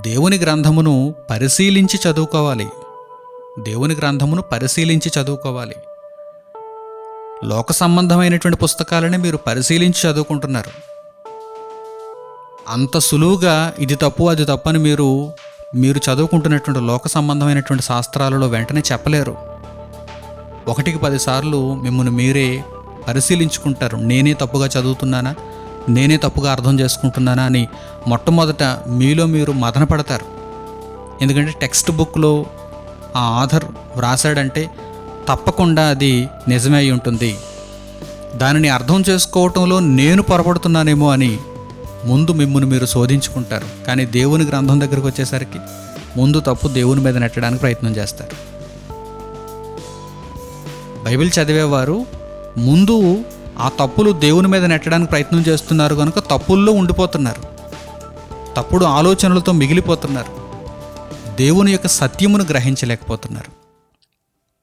దేవుని గ్రంథమును పరిశీలించి చదువుకోవాలి. దేవుని గ్రంథమును పరిశీలించి చదువుకోవాలి. లోక సంబంధమైనటువంటి పుస్తకాలని మీరు పరిశీలించి చదువుకుంటున్నారు. అంత సులువుగా ఇది తప్పు అది తప్పు అని మీరు మీరు చదువుకుంటున్నటువంటి లోక సంబంధమైనటువంటి శాస్త్రాలలో వెంటనే చెప్పలేరు. ఒకటికి పదిసార్లు మిమ్మల్ని మీరే పరిశీలించుకుంటారు. నేనే తప్పుగా చదువుతున్నానా? నేనే తప్పుగా అర్థం చేసుకుంటున్నానా అని మొట్టమొదట మీలో మీరు మదన పడతారు ఎందుకంటే టెక్స్ట్ బుక్లో ఆ ఆధర్ వ్రాసాడంటే తప్పకుండా అది నిజమే అయి ఉంటుంది. దానిని అర్థం చేసుకోవటంలో నేను పొరపడుతున్నానేమో అని ముందు మిమ్మల్ని మీరు శోధించుకుంటారు. కానీ దేవుని గ్రంథం దగ్గరకు వచ్చేసరికి ముందు తప్పు దేవుని మీద నెట్టడానికి ప్రయత్నం చేస్తారు. బైబిల్ చదివేవారు ముందు ఆ తప్పులు దేవుని మీద నెట్టడానికి ప్రయత్నం చేస్తున్నారు కనుక తప్పుల్లో ఉండిపోతున్నారు. తప్పుడు ఆలోచనలతో మిగిలిపోతున్నారు. దేవుని యొక్క సత్యమును గ్రహించలేకపోతున్నారు.